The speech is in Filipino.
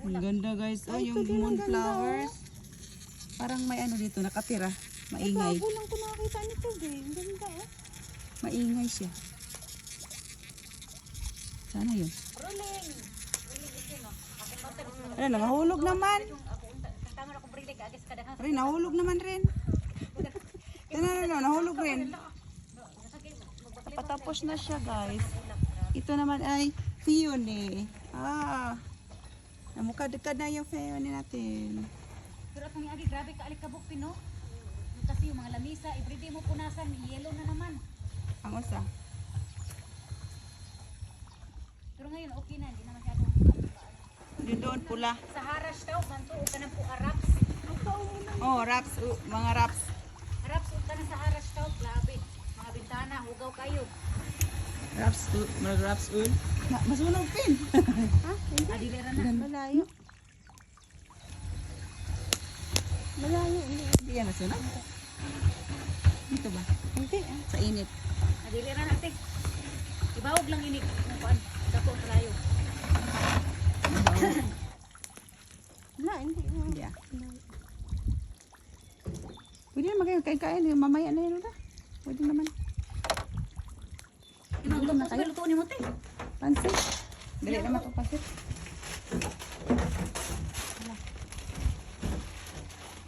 Ang ganda guys. Oh, yung moonflowers. Parang may ano dito, nakatira. Maingay. Bago lang ko nakakita nito, be. Ang ganda, oh. Maingay siya. Sana yun. Rolling. Ano, nahulog naman. Rin, nahulog naman rin. Ano, ano, nahulog rin. Patapos na siya guys. Ito naman ay peony. Ah. Namukadkad na yung peony natin. Pero itong agi, grabe ka alikabok, Pino. Kasi yung mga lamisa, everyday mo punasan, yellow na naman. Ang usa. Pero ngayon, okay na, hindi na masyado. Doon doon pula. Sa harash daw, manto, ka na po araps. Oh, wraps, uh, mga wraps. Araps, ka na sa harash daw, grabe. Mga bintana, hugaw kayo. Wraps, uh, mga wraps ul. Na, masunog pin. Na. Malayo. Malayo. Hindi, yan masunog. Dito ba? Hindi. Sa init. Adilera na, ate. Ibawag lang. Kung kuan, dako kalayo. Wala, hindi. Hindi ah. Pwede naman kayo kain-kain. Mamaya na yun. Uda. Pwede naman. Ibang na tayo. Lutuin mo, te. Pansit. Dali naman ito pansit.